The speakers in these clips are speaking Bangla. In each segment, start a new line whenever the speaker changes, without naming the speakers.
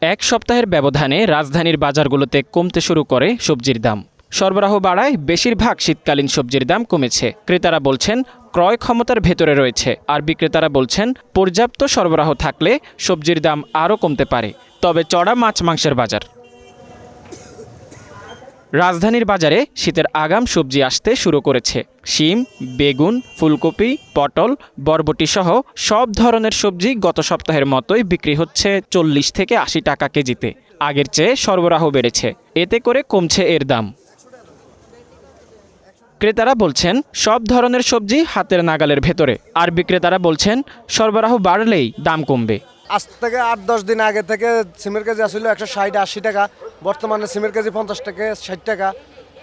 এক সপ্তাহের ব্যবধানে রাজধানীর বাজারগুলোতে কমতে শুরু করে সবজির দাম। সরবরাহ বাড়ায় বেশিরভাগ শীতকালীন সবজির দাম কমেছে। ক্রেতারা বলছেন, ক্রয় ক্ষমতার ভেতরে রয়েছে। আর বিক্রেতারা বলছেন, পর্যাপ্ত সরবরাহ থাকলে সবজির দাম আরও কমতে পারে। তবে চড়া মাছ মাংসের বাজার। রাজধানীর বাজারে শীতের আগাম সবজি আসতে শুরু করেছে। শিম, বেগুন, ফুলকপি, পটল, বরবটি সহ সব ধরনের সবজি গত সপ্তাহের মতোই বিক্রি হচ্ছে চল্লিশ থেকে আশি টাকা কেজিতে। আগের চেয়ে সরবরাহ বেড়েছে। এতে করে কমছে এর দাম। ক্রেতারা বলছেন, সব ধরনের সবজি হাতের নাগালের ভেতরে। আর বিক্রেতারা বলছেন, সরবরাহ বাড়লেই দাম কমবে।
আজ থেকে আট, দশ দিন আগে থেকে সিমের কেজি আসছিল একশো ষাট, আশি টাকা। বর্তমানে সিমের কেজি পঞ্চাশ টাকা ষাট টাকা।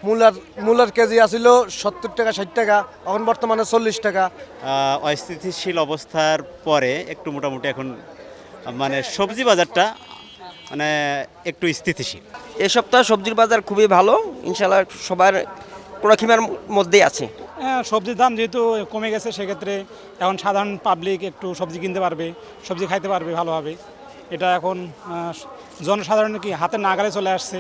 মূলার মূলার কেজি আসছিল সত্তর টাকা ষাট টাকা। এখন বর্তমানে চল্লিশ টাকা।
অস্থিতিশীল অবস্থার পরে একটু মোটামুটি এখন মানে সবজি বাজারটা মানে একটু স্থিতিশীল।
এ সপ্তাহ সবজির বাজার খুবই ভালো। ইনশাল্লাহ সবার কোরাখিমার মধ্যেই আছে।
হ্যাঁ সবজির দাম যেহেতু কমে গেছে সেক্ষেত্রে এখন সাধারণ পাবলিক একটু সবজি কিনতে পারবে সবজি খাইতে পারবে ভালোভাবে। এটা এখন আহ, জনসাধারণ কি হাতের নাগালে চলে আসছে।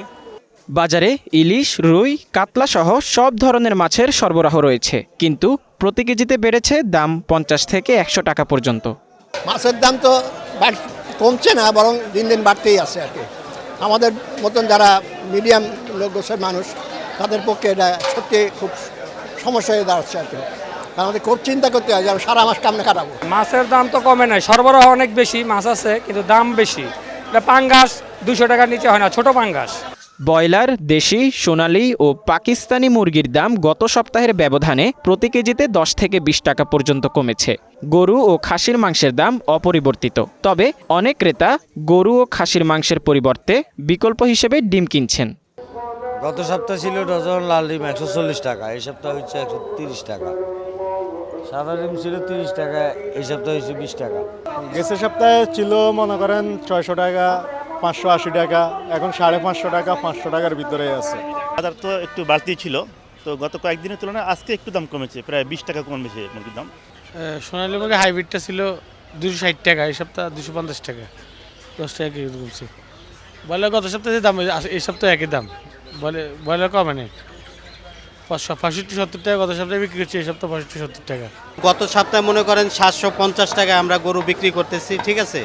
বাজারে ইলিশ রুই কাতলা সহ সব ধরনের মাছের সরবরাহ রয়েছে। কিন্তু প্রতি কেজিতে বেড়েছে দাম পঞ্চাশ থেকে একশো টাকা পর্যন্ত।
মাছের দাম তো বাড় কমছে না বরং দিন দিন বাড়তেই আছে আর কি। আমাদের মতন যারা মিডিয়াম লোক গোছের মানুষ তাদের পক্ষে এটা সত্যি খুব সমস্যা হয়ে দাঁড়াচ্ছে আর কি। আমাদের খুব চিন্তা করতে হয় যে আমি সারা মাস কামনে কাটাবো?
মাছের দাম তো কমে নাই সরবরাহ অনেক বেশি মাছ আছে কিন্তু দাম বেশি। এটা পাঙ্গাস দুশো টাকার নিচে হয় না ছোট পাঙ্গাস।
ব্রয়লার দেশি সোনালী ও পাকিস্তানি মুরগির দাম গত সপ্তাহের ব্যবধানে প্রতি কেজিতে দশ থেকে বিশ টাকা পর্যন্ত কমেছে। গরু ও খাসির মাংসের দাম অপরিবর্তিত। তবে অনেক ক্রেতা গরু ও খাসির মাংসের পরিবর্তে বিকল্প হিসেবে ডিম কিনছেন।
গত সপ্তাহ ছিল ডজন লাল ডিম একশো চল্লিশ টাকা এই সপ্তাহ হচ্ছে একশো তিরিশ টাকা। সাদা ডিম ছিল তিরিশ টাকা এই সপ্তাহ হচ্ছে বিশ টাকা।
গেছে সপ্তাহে ছিল মনে করেন ছয়শো টাকা পাঁচশো আশি টাকা এখন সাড়ে পাঁচশো টাকা পাঁচশো টাকার ভিতরে আছে।
বাজার তো একটু বাড়তি ছিল তো গত কয়েকদিনের তুলনায় আজকে একটু দাম কমেছে প্রায় বিশ টাকা কমেছে মুরগির দাম।
সোনালী মুরগি হাইব্রিডটা ছিল দুশো ষাট টাকা এই সপ্তাহ দুশো পঞ্চাশ টাকা দশ টাকা কেজি কমছে। বলে গত সপ্তাহে যে দাম এই সপ্তাহে একই দাম বলে বলে কমে নেই। পঁয়ষট্টি সত্তর টাকা গত সপ্তাহে বিক্রি করছে এই সপ্তাহ পঁয়ষট্টি সত্তর টাকা।
গত সপ্তাহে মনে করেন সাতশো পঞ্চাশ টাকায় আমরা গরু বিক্রি করতেছি ঠিক আছে?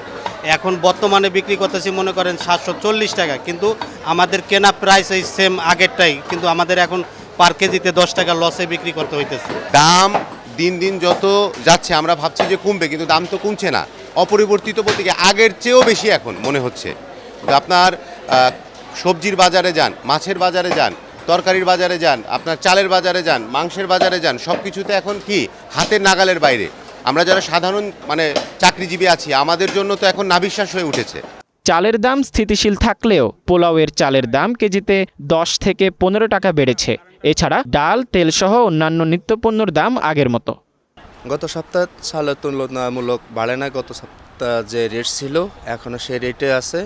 এখন বর্তমানে বিক্রি করতেছি মনে করেন সাতশো চল্লিশ টাকা কিন্তু আমাদের কেনা প্রাইস এই সেম আগেরটাই কিন্তু আমাদের এখন পার কেজিতে দশ টাকা লসে বিক্রি করতে হইতেছে।
দাম দিন দিন যত যাচ্ছে আমরা ভাবছি যে কমবে কিন্তু দাম তো কমছে না। অপরিবর্তিত বলতে কি আগের চেয়েও বেশি এখন মনে হচ্ছে। আপনার সবজির বাজারে যান মাছের বাজারে যান তরকারির বাজারে যান আপনার চালের বাজারে যান মাংসের বাজারে যান সব কিছুতে এখন কি? হাতের নাগালের বাইরে। আমরা যারা সাধারণ মানে চাকরিজীবী আছি আমাদের জন্য তো এখন নাবিশ্বাস হয়ে উঠেছে।
চালের দাম স্থিতিশীল থাকলেও পোলাওয়ের চালের দাম কেজিতে দশ থেকে পনেরো টাকা বেড়েছে। এছাড়া ডাল তেলসহ অন্যান্য নিত্যপণ্যর দাম আগের মতো।
গত সপ্তাহ সালের তুলনামূলক বাড়ে না গত সপ্তাহ যে রেট ছিল এখনও সেই রেটে আছে।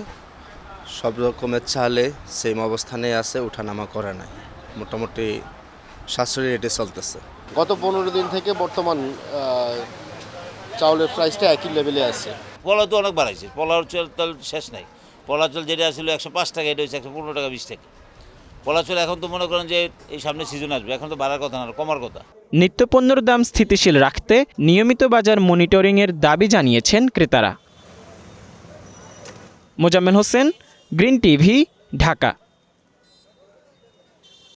সব রকমের চালে সেম অবস্থানে আছে ওঠানামা করে নাই। মোটামুটি সাশ্রয়ী রেটে চলতেছে।
গত পনেরো দিন থেকে বর্তমান চাউলের প্রাইসটা একই লেভেলে আছে।
পলা তো অনেক বাড়াইছে। পলার চল তাল শেষ নাই। পলা চল যেটা আসলে একশো পাঁচ টাকা এটা হচ্ছে একশো পনেরো টাকা বিশ টাকা। পলা চল এখন তো মনে করেন যে এই সামনে সিজন আসবে এখন তো বাড়ার কথা না কমার কথা।
নিত্যপণ্যের দাম স্থিতিশীল রাখতে নিয়মিত বাজার মনিটরিংয়ের দাবি জানিয়েছেন ক্রেতারা। Mozammel Hossain green TV Dhaka